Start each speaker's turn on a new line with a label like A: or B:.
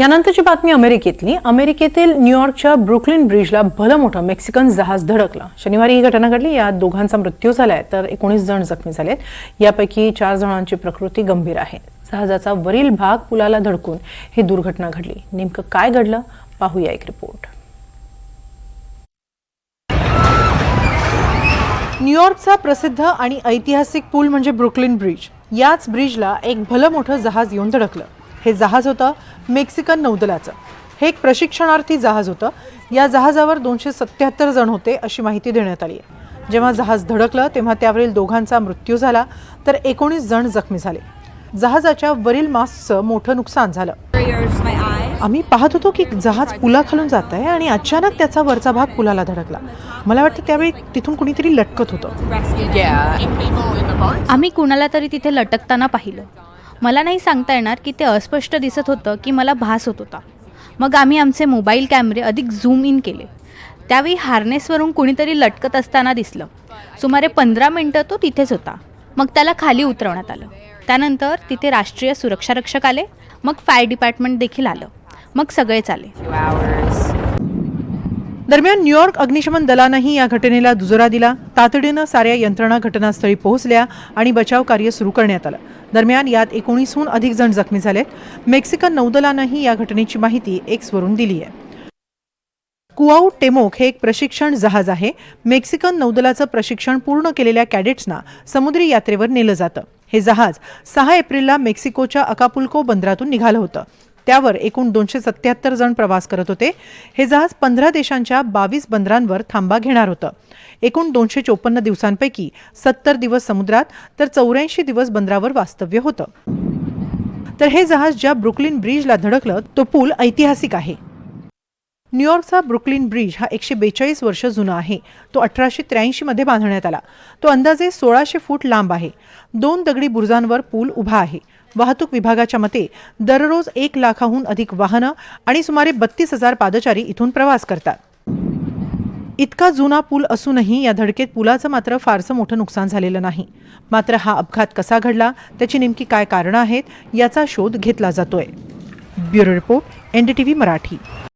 A: यानंतरची बातमी अमेरिकेतली. अमेरिकेतील न्यूयॉर्कच्या ब्रुकलिन ब्रिजला भलं मोठं मेक्सिकन जहाज धडकलं. शनिवारी ही घटना घडली. यात दोघांचा मृत्यू झालाय. तर एकोणीस जण जखमी झालेत. यापैकी चार जणांची प्रकृती गंभीर आहे. जहाजाचा वरील भाग पुलाला धडकून ही दुर्घटना घडली. नेमकं काय घडलं? पाहूया एक रिपोर्ट. न्यूयॉर्कचा प्रसिद्ध आणि ऐतिहासिक पूल म्हणजे ब्रुकलिन ब्रिज. याच ब्रिजला एक भलं मोठं जहाज येऊन धडकलं. हे जहाज होतं मेक्सिकन नौदलाचं. हे एक प्रशिक्षणार्थी जहाज होतं. या जहाजावर दोनशे सत्याहत्तर जण होते अशी माहिती देण्यात आली आहे. जेव्हा जहाज धडकलं तेव्हा त्यावरील दोघांचा मृत्यू झाला तर एकोणीस जण जखमी झाले. जहाजाच्या वरील मास्कचं मोठं नुकसान झालं. आम्ही पाहत होतो की जहाज पुलाखालून जात आहे आणि अचानक त्याचा वरचा भाग पुलाला धडकला. मला वाटतं त्यावेळी तिथून कुणीतरी लटकत होतं.
B: आम्ही कुणाला तरी तिथे लटकताना पाहिलं. मला नाही सांगता येणार की ते अस्पष्ट दिसत होतं की मला भास होत होता. मग आम्ही आमचे मोबाईल कॅमेरे अधिक झूम इन केले. त्यावेळी हार्नेसवरून कुणीतरी लटकत असताना दिसलं. सुमारे पंधरा मिनटं तो तिथेच होता. मग त्याला खाली उतरवण्यात आलं. त्यानंतर तिथे राष्ट्रीय सुरक्षा रक्षक आले. मग फायर डिपार्टमेंट देखील आलं. मग सगळेच आले.
A: दरम्यान न्यूयॉर्क अग्निशमन दलानंही या घटनेला दुजोरा दिला. तातडीनं साऱ्या यंत्रणा घटनास्थळी पोहोचल्या आणि बचाव कार्य सुरू करण्यात आलं. दरम्यान यात एकोणीसहून अधिक जण जखमी झालेत. मेक्सिकन नौदलानंही या घटनेची माहिती एक्सवरून दिली आहे. कुआऊ टेमोक हे एक प्रशिक्षण जहाज आहे. मेक्सिकन नौदलाचं प्रशिक्षण पूर्ण केलेल्या कॅडेट्सना समुद्री यात्रेवर नेलं जातं. हे जहाज सहा एप्रिलला मेक्सिकोच्या अकापुल्को बंदरातून निघालं होतं. त्यावर एकूण दोनशे सत्याहत्तर जण प्रवास करत होते. हे जहाज पंधरा देशांच्या बावीस बंदरांवर थांबा घेणार होतं. एकूण दोनशे चोपन्न दिवसांपैकी सत्तर दिवस समुद्रात तर चौऱ्याऐंशी दिवस बंदरावर वास्तव्य होतं. तर हे जहाज ज्या ब्रुकलिन ब्रिजला धडकलं तो पूल ऐतिहासिक आहे. न्यूयॉर्कचा ब्रुकलिन ब्रिज हा एकशे बेचाळीस वर्ष जुना आहे. तो अठराशे त्र्याऐंशीमध्ये बांधण्यात आला. तो अंदाजे सोळाशे फूट लांब आहे. दोन दगडी बुरुजांवर पूल उभा आहे. वाहतूक विभागाच्या मते दररोज एक लाखाहून अधिक वाहनं आणि सुमारे बत्तीस हजार पादचारी इथून प्रवास करतात. इतका जुना पूल असूनही या धडकेत पुलाचं मात्र फारसं मोठं नुकसान झालेलं नाही. मात्र हा अपघात कसा घडला त्याची नेमकी काय कारणं आहेत याचा शोध घेतला जातोय. Bureau report NDTV Marathi.